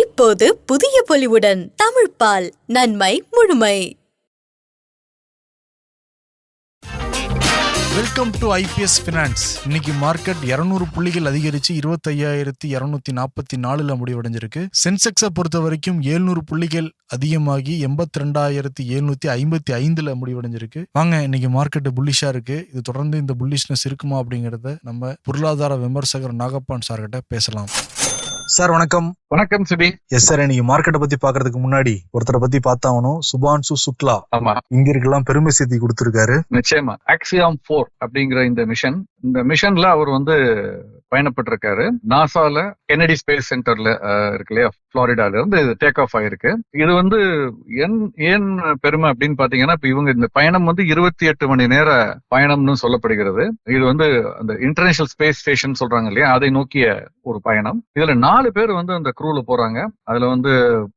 இப்போது புதிய பொலிவுடன் தமிழ் பால் நன்மை முழுமை. வெல்கம் டு ஐபிஎஸ் ஃபினான்ஸ் இன்னைக்கு மார்க்கெட் 200 புள்ளிகள் அதிகரிச்சு இருபத்தையாயிரத்தி இரநூத்தி நாற்பத்தி நாலுல முடிவடைஞ்சிருக்கு. சென்செக்ஸை பொறுத்த வரைக்கும் 700 புள்ளிகள் அதிகமாகி எண்பத்தி ரெண்டாயிரத்தி எழுநூத்தி ஐம்பத்தி ஐந்துல முடிவடைஞ்சிருக்கு. வாங்க இன்னைக்கு மார்க்கெட் புல்லிஷா இருக்கு. இது தொடர்ந்து இந்த புல்லிஷ்னஸ் இருக்குமா அப்படிங்கறத நம்ம பொருளாதார விமர்சகர் நாகப்பான் சார்கிட்ட பேசலாம். சார் வணக்கம். வணக்கம் சிபி. எஸ் சார் இன்னைக்கு மார்க்கெட்டை பத்தி பாக்குறதுக்கு முன்னாடி ஒருத்தரை பத்தி பார்த்தாகணும். சுபான்சு சுக்லா. ஆமா. இந்தியருக்கெல்லாம் பெருமை சேர்த்தி கொடுத்திருக்காரு. நிச்சயமா. ஆக்சியாம் போர் அப்படிங்கிற இந்த மிஷன் இந்த மிஷன்ல அவர் வந்து பயணப்பட்டிருக்காரு. நாசால கெனடி ஸ்பேஸ் சென்டர்ல இருக்கு இல்லையா? புளோரிடால இருந்து இது டேக் ஆஃப் ஆயிருக்கு. இது வந்து என் ஏன் பெருமை அப்படின்னு பாத்தீங்கன்னா இப்ப இவங்க இந்த பயணம் வந்து இருபத்தி எட்டு மணி நேர பயணம்னு சொல்லப்படுகிறது. இது வந்து அந்த இன்டர்நேஷனல் ஸ்பேஸ் ஸ்டேஷன் சொல்றாங்க இல்லையா? அதை நோக்கிய ஒரு பயணம். இதுல நாலு பேர் வந்து அந்த க்ரூல போறாங்க. அதுல வந்து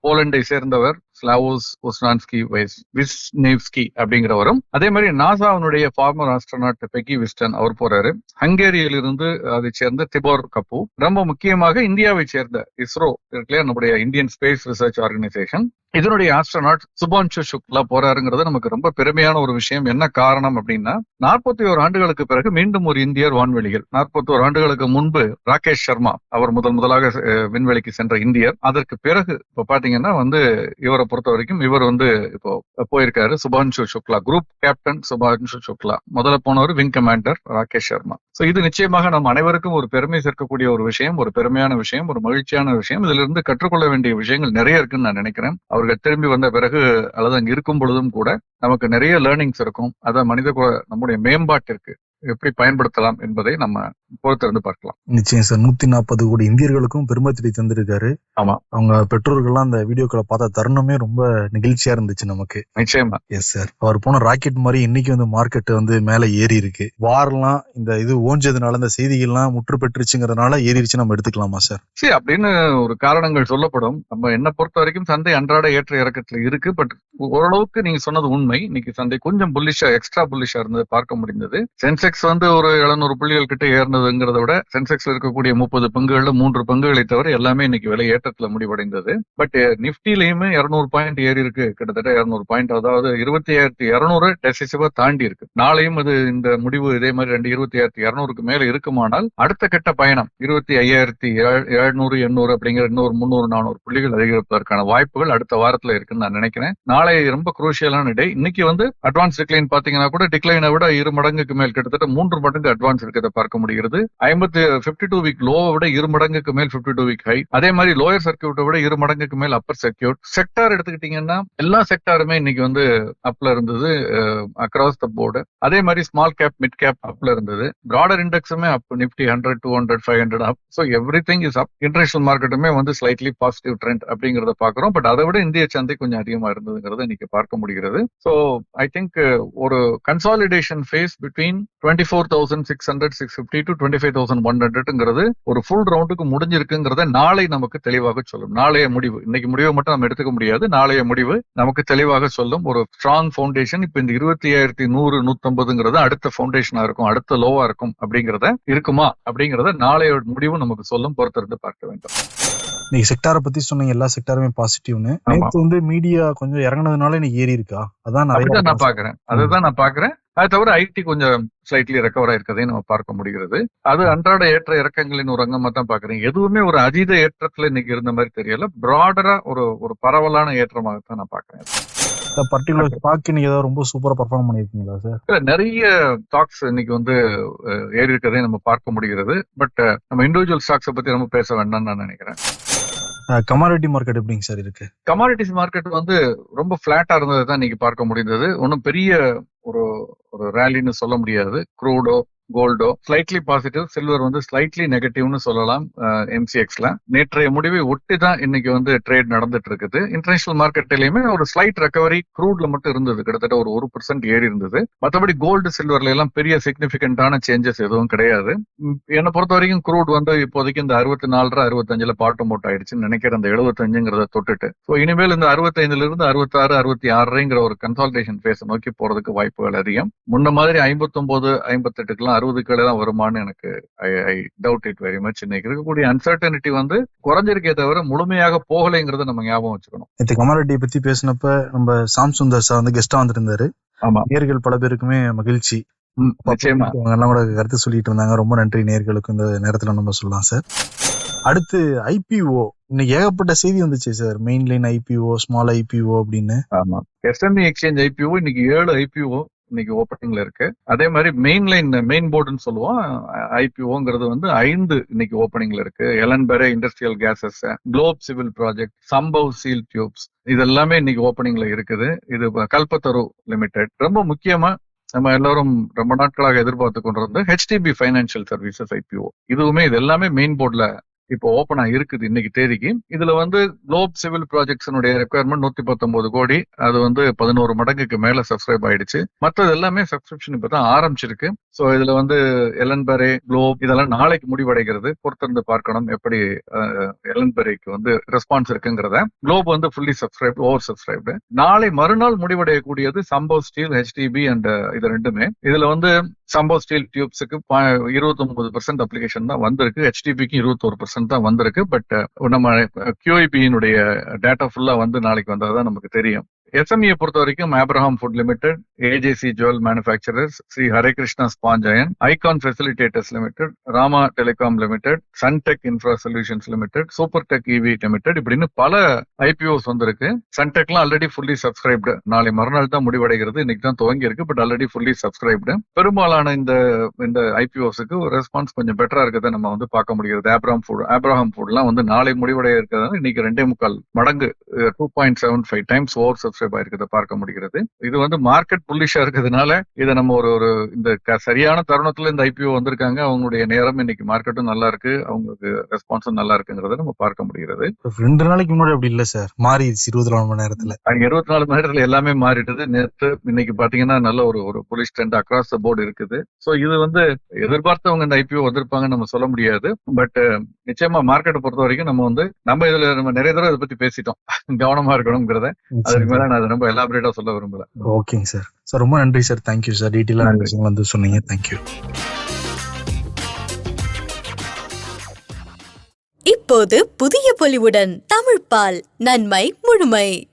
போலண்டை சேர்ந்தவர் ஸ்லாவோஸ் ஒஸ்னான்ஸ்கி வைஸ் விஸ்னேவ்ஸ்கி அப்படிங்கிறவரும் அதே மாதிரி நாசாவினுடைய ஃபார்மர் ஆஸ்ட்ரோனாட் பெக்கி விஸ்டன் அவர் போறாரு. ஹங்கேரியில் இருந்து அதை சேர்ந்த திபோர் கப்பு ரொம்ப முக்கியமாக இந்தியாவை சேர்ந்த இஸ்ரோ இருக்குல்லையா நம்முடைய இந்தியன் ஸ்பேஸ் ரிசர்ச் ஆர்கனைசேஷன் இதனுடைய ஆஸ்ட்ரோனாட் சுபான்ஷு சுக்லா போறாருங்கிறது நமக்கு ரொம்ப பெருமையான ஒரு விஷயம். என்ன காரணம் அப்படின்னா நாற்பத்தி ஓரு ஆண்டுகளுக்கு பிறகு மீண்டும் ஒரு இந்தியர் வான்வெளியில். நாற்பத்தி ஒரு ஆண்டுகளுக்கு முன்பு ராகேஷ் சர்மா அவர் முதல் முதலாக விண்வெளிக்கு சென்ற இந்தியர். அதற்கு பிறகு இப்ப பாத்தீங்கன்னா வந்து இவரை பொறுத்த வரைக்கும் இவர் வந்து இப்போ போயிருக்காரு சுபான்ஷு சுக்லா குரூப் கேப்டன் சுபான்ஷு சுக்லா முதல்ல போனவர் wing commander Rakesh Sharma. So இது நிச்சயமாக நம் அனைவருக்கும் ஒரு பெருமை சேர்க்கக்கூடிய ஒரு விஷயம் ஒரு பெருமையான விஷயம் ஒரு மகிழ்ச்சியான விஷயம். இதுல இருந்து கற்றுக்கொள்ள வேண்டிய விஷயங்கள் நிறைய இருக்குன்னு நான் நினைக்கிறேன். அவர்கள் திரும்பி வந்த பிறகு அல்லது அங்க இருக்கும் பொழுதும் கூட நமக்கு நிறைய லேர்னிங்ஸ் இருக்கும். அதை மனித குல- நம்முடைய மேம்பாட்டிற்கு எப்படி பயன்படுத்தலாம் என்பதை நம்ம பொறுத்திருந்து பார்க்கலாம். நிச்சயம் சார். நூத்தி நாற்பது கோடி இந்தியர்களுக்கும் பெருமை தேடி தந்திருக்காரு. ஆமா. அவங்க பெற்றோர்கள்லாம் அந்த வீடியோக்களை பார்த்த தருணமே ரொம்ப நெகிழ்ச்சியா இருந்துச்சு நமக்கு. நிச்சயமா. எஸ் சார் அவர் போன ராக்கெட் மாதிரி இன்னைக்கு வந்து மார்க்கெட் வந்து மேல ஏறி இருக்கு. வாரெல்லாம் இந்த இது ஓஞ்சதுனால இந்த செய்திகள்லாம் முற்று பெற்றுச்சுங்கிறதுனால ஏறிடுச்சு நம்ம எடுத்துக்கலாமா சார் சரி அப்படின்னு ஒரு காரணங்கள் சொல்லப்படும். நம்ம என்ன பொறுத்த வரைக்கும் சந்தை அன்றாட ஏற்ற இறக்கத்துல இருக்கு. பட் ஓரளவுக்கு நீங்க சொன்னது உண்மை. இன்னைக்கு சந்தை கொஞ்சம் புல்லிஷா எக்ஸ்ட்ரா புல்லிஷா இருந்தது பார்க்க முடிந்தது. சென்செக்ஸ் வந்து ஒரு எழுநூறு புள்ளிகள் கிட்ட இருந்ததுங்கிறத விட சென்செக்ஸ்ல இருக்கக்கூடிய முப்பது பங்குகள்ல மூன்று பங்குகளை தவிர எல்லாமே இன்னைக்கு விலை ஏற்றத்துல முடிவடைந்தது. பட் நிப்டிலையுமே இருநூறு பாயிண்ட் ஏறி இருக்கு. கிட்டத்தட்ட இருநூறு பாயிண்ட் அதாவது இருபத்தி ஆயிரத்தி இருநூறு டெசிசிவா தாண்டி இருக்கு. நாளையும் அது இந்த முடிவு இதே மாதிரி ரெண்டு இருபத்தி ஆயிரத்தி இருநூறுக்கு மேல இருக்குமானால் அடுத்த கட்ட பயணம் இருபத்தி ஐயாயிரத்தி எழுநூறு எண்ணூறு அப்படிங்கிற இன்னொரு முந்நூறு நானூறு புள்ளிகள் அதிகரிப்பதற்கான வாய்ப்புகள் அடுத்த வாரத்துல இருக்குன்னு நான் நினைக்கிறேன். நாளை ரொம்ப குரூஷியலான டே இன்னைக்கு வந்து அட்வான்ஸ் டிக்ளைன் பாத்தீங்கன்னா கூட டிக்ளைனை விட இரு மடங்குக்கு மேல் கிட்டத்தட்ட மூன்று மடங்கு அட்வான்ஸ் இருக்கிறத பார்க்க முடிகிறது. ஐம்பத்தி பிப்டி டூ வீக் லோவை விட இரு மடங்குக்கு மேல் பிப்டி டூ வீக் ஹை அதே மாதிரி லோயர் சர்க்கியூட்டை விட இரு மடங்குக்கு மேல் அப்பர் சர்க்கியூட் செக்டார் எடுத்துக்கிட்டீங்கன்னா எல்லா செக்டாருமே இன்னைக்கு வந்து அப்ல இருந்தது அக்ராஸ் த போர்டு அதே மாதிரி ஸ்மால் கேப் மிட் கேப் அப்ல இருந்தது. Broader இண்டெக்ஸுமே up Nifty hundred two hundred five hundred up so everything is up international மார்க்கெட்டுமே வந்து ஸ்லைட்லி பாசிட்டிவ் ட்ரெண்ட் அப்படிங்கறத பாக்குறோம் பட் அதை விட இந்திய சந்தை கொஞ்சம் அதிகமா இருந்ததுங்கிறத இன்னைக்கு பார்க்க முடிகிறது. ஸோ ஐ திங்க் ஒரு consolidation phase between twenty four thousand six hundred six fifty to twenty five thousand one ஹண்ட்ரட்ங்கிறது ஒரு ஃபுல் ரவுண்டுக்கு முடிஞ்சிருக்குங்கிறத நாளை நமக்கு தெளிவாக சொல்லும். நாளைய முடிவு. இன்னைக்கு முடிவை மட்டும் நம்ம எடுத்துக்க முடியாது. நாளைய முடிவு நமக்கு தெளிவாக சொல்லும். ஒரு ஸ்ட்ராங் ஃபவுண்டேஷன் இப்ப இந்த இருபத்தி ஆயிரத்தி நூறு நூத்தம்பதுங்கிறது அடுத்த ஃபவுண்டேஷனா இருக்கும் அடுத்த லோவா இருக்கும் அப்படிங்கறத இருக்குமா அப்படிங்கறத நாளைய முடிவு நமக்கு சொல்லும். பொறுத்திருந்து பார்க்க வேண்டும். இன்னைக்கு செக்டாரை பத்தி சொன்னீங்க. எல்லா செக்டாருமே பாசிட்டிவ்னு. நேத்து வந்து மீடியா கொஞ்சம் இறங்குனதுனால இன்னைக்கு ஏறி இருக்கா அதான் நான் பாக்குறேன் அதுதான் நான் பாக்குறேன் அது தவிர ஐடி கொஞ்சம் ஸ்லைட்லி ரெக்கவர் ஆயிருக்கதையும் நம்ம பார்க்க முடிகிறது. அது அன்றாட ஏற்ற இறக்கங்களின் ஒரு அங்கமா தான் பாக்குறேன் எதுவுமே ஒரு அதீத ஏற்றத்துல இன்னைக்கு இருந்த மாதிரி தெரியல. பிராடரா ஒரு ஒரு பரவலான ஏற்றமாகத்தான் நான் பாக்குறேன் பர்டிகுலர் ஸ்டாக் இன்னைக்கு ஏதாவது ரொம்ப சூப்பரா பர்ஃபார்ம் பண்ணிருக்கீங்களா சார் இல்ல, நிறைய ஸ்டாக்ஸ் இன்னைக்கு வந்து ஏறி இருக்கதையும் நம்ம பார்க்க முடிகிறது. பட் நம்ம இண்டிவிஜுவல் ஸ்டாக்ஸை பத்தி நம்ம பேச வேண்டாம்னு நான் நினைக்கிறேன். கமாடிட்டி மார்க்கெட் எப்படிங்க சார் இருக்கு? கமாடிட்டிஸ் மார்க்கெட் வந்து ரொம்ப பிளாட்டா இருந்ததை தான் இன்னைக்கு பார்க்க முடிந்தது. ஒன்றும் பெரிய ஒரு ஒரு ரேலின்னு சொல்ல முடியாது. க்ரூடோ கோல்டோ ஸ்லைட்லி பாசிட்டிவ் சில்வர் வந்து ஸ்லைட்லி நெகட்டிவ்னு சொல்லலாம் எம்சிஎக்ஸ்ல நேற்றைய முடிவை ஒட்டி தான் இன்னைக்கு வந்து ட்ரேட் நடந்துட்டு இருக்குது இன்டர்நேஷனல் மார்க்கெட்லயுமே ஒரு ஸ்லைட் ரெக்கவரி க்ரூட்ல மட்டும் இருந்தது. கிட்டத்தட்ட ஒரு ஒரு பர்சன்ட் ஏறி இருந்தது. மற்றபடி கோல்டு சில்வர்ல எல்லாம் பெரிய சிக்னிபிகண்டான சேஞ்சஸ் எதுவும் கிடையாது. என்னை பொறுத்த வரைக்கும் க்ரூட் வந்து இப்போதைக்கு இந்த அறுபத்தி நாலு அறுபத்தஞ்சுல பாட்டம் போட் ஆயிடுச்சுன்னு நினைக்கிறேன். அந்த எழுபத்தஞ்சுங்கிறத தொட்டுட்டு. ஸோ இனிமேல் இந்த அறுபத்தைந்துல இருந்து அறுபத்தாறு அறுபத்தி ஆறுங்கிற ஒரு கன்சால்டேஷன் ஃபேஸ் நோக்கி போறதுக்கு வாய்ப்புகள் அதிகம். முன்ன மாதிரி ஐம்பத்தொன்பது ஐம்பத்தெட்டுக்கெல்லாம் அறுபது கீழே தான் வருமான்னு எனக்கு I doubt it very much இன்னைக்கு இருக்கக்கூடிய அன்சர்டனிட்டி வந்து குறைஞ்சிருக்கே தவிர முழுமையாக போகலைங்கிறத நம்ம ஞாபகம் வச்சுக்கணும். நேற்று கமாடிட்டியை பத்தி பேசினப்ப நம்ம சாம் சுந்தர் சார் வந்து கெஸ்டா வந்திருந்தாரு. ஆமா. நேர்கள் பல பேருக்குமே மகிழ்ச்சி. எல்லாம் கூட கருத்து சொல்லிட்டு இருந்தாங்க. ரொம்ப நன்றி நேர்களுக்கு இந்த நேரத்துல நம்ம சொல்லலாம் சார் அடுத்து ஐபிஓ இன்னைக்கு ஏகப்பட்ட செய்தி வந்துச்சு sir main line IPO small IPO அப்படின்னு. ஆமா. எஸ்எம்இ எக்ஸ்சேஞ்ச் ஐபிஓ இன்னைக்கு ஏழு ஐபிஓ இன்னைக்கு ஓப்பனிங்ல இருக்கு. அதே மாதிரி மெயின் லைன் மெயின் போர்டுன்னு சொல்லுவோம். ஐபிஓங்கிறது வந்து ஐந்து இன்னைக்கு ஓப்பனிங்ல இருக்கு. Ellenbarrie industrial gases Globe civil project Sambhv steel tubes இது எல்லாமே இன்னைக்கு ஓப்பனிங்ல இருக்குது. இது கல்பத்தரு லிமிடெட் ரொம்ப முக்கியமா நம்ம எல்லாரும் ரொம்ப நாட்களாக எதிர்பார்த்து கொண்டிருந்த ஹெச்டிபி ஃபைனான்சியல் சர்வீசஸ் ஐபிஓ இதுவுமே இது எல்லாமே மெயின் போர்டில் இப்போ ஓப்பனா இருக்குது இன்னைக்கு தேதிக்கு. இதுல வந்து குளோப் சிவில் ப்ராஜெக்ட்ஸனுடைய ரெக்குயர்மெண்ட் நூத்தி பத்தொன்பது கோடி. அது வந்து பதினோரு மடங்குக்கு மேல சப்ஸ்கிரைப் ஆயிடுச்சு. மற்றது எல்லாமே சப்ஸ்கிரிப்ஷன் இப்பதான் ஆரம்பிச்சிருக்கு. சோ இதுல வந்து எலன்பெரே குளோப் இதெல்லாம் நாளைக்கு முடிவடைகிறது. பொறுத்திருந்து பார்க்கணும் எப்படி எலன்பெரேக்கு வந்து ரெஸ்பான்ஸ் இருக்குங்கிறத. குளோப் வந்து ஃபுல்லி சப்ஸ்கிரைப் ஓவர் சப்ஸ்கிரைப்டு நாளை மறுநாள் முடிவடையக்கூடியது சம்பவ் ஸ்டீல் ஹெச்டிபி அண்ட் இது ரெண்டுமே. இதுல வந்து சம்பவ் ஸ்டீல் டியூப்ஸுக்கு இருபத்தி ஒன்பது பர்சன்ட் அப்ளிகேஷன் தான் வந்திருக்கு. ஹெச்டிபிக்கு இருபத்தோரு பர்சன்ட் தான் வந்திருக்கு. பட் நம்ம கியூஐபியினுடைய டேட்டா ஃபுல்லா வந்து நாளைக்கு வந்தாதான் நமக்கு தெரியும். எஸ்எம்இ பொறுத்த வரைக்கும் Abraham food limited AJC jewel manufacturers Shri Harekrishna sponge iron icon facilitators limited Rama telecom limited Suntech infra solutions limited super tech EV limited இப்படின்னு பல ஐபிஓஸ் வந்திருக்கு. சன்டெக்லாம் ஆல்ரெடி ஃபுல்லி சப்ஸ்கிரைப்டு நாளை மறுநாள் தான் முடிவடைகிறது. இன்னைக்கு தான் துவங்கி இருக்கு பட் ஆல்ரெடி ஃபுல்லி சப்ஸ்கிரைப்டு பெரும்பாலான இந்த இந்த ஐபிஓஸுக்கு ஒரு ரெஸ்பான்ஸ் கொஞ்சம் பெட்டரா இருக்கிறத நம்ம வந்து பார்க்க முடிகிறது. ஆப்ரஹாம் ஃபுட் ஆப்ரஹாம் ஃபுட்லாம் வந்து நாளை முடிவடைய இருக்கிறது இன்னைக்கு ரெண்டே முக்கால் மடங்கு two point seven five times over subscribe ஆயிருக்கிறத பார்க்க முடிகிறது. இது வந்து மார்க்கெட் புல்லிஷா இருக்கிறதுனால இதை நம்ம ஒரு ஒரு இந்த சரியான தருணத்துல இந்த ஐபிஓ வந்திருக்காங்க. அவங்களுடைய நேரம் இன்னைக்கு மார்க்கெட்டும் நல்லா இருக்கு. அவங்களுக்கு ரெஸ்பான்ஸும் நல்லா இருக்குங்கிறத நம்ம பார்க்க முடிகிறது. ரெண்டு நாளைக்கு முன்னாடி அப்படி இல்ல சார். மாறிடுச்சு இருபத்தி நாலு மணி நேரத்துல. இருபத்தி நாலு மணி நேரத்துல எல்லாமே மாறிட்டது. நேற்று இன்னைக்கு பாத்தீங்கன்னா நல்ல ஒரு ஒரு bullish trend across the board இருக்குது. சோ இது வந்து எதிர்பார்த்தவங்க இந்த ஐபிஓ வந்திருப்பாங்கன்னு நம்ம சொல்ல முடியாது. பட் நிச்சயமா மார்க்கெட்டை பொறுத்த வரைக்கும் நம்ம வந்து நம்ம இதுல நம்ம நிறைய தடவை இதை பத்தி பேசிட்டோம். கவனமா இருக்கணுங்கிறத. அதுக்கு மேல நான் அதை ரொம்ப எலாபரேட்டா சொல்ல விரும்பல. ஓகேங்க சார். சார் ரொம்ப நன்றி சார். Thank you sir. டீட்டெயிலாக வந்து சொன்னீங்க. தேங்க்யூ இப்போது புதிய பொலிவுடன் தமிழ்பால் நன்மை முழுமை.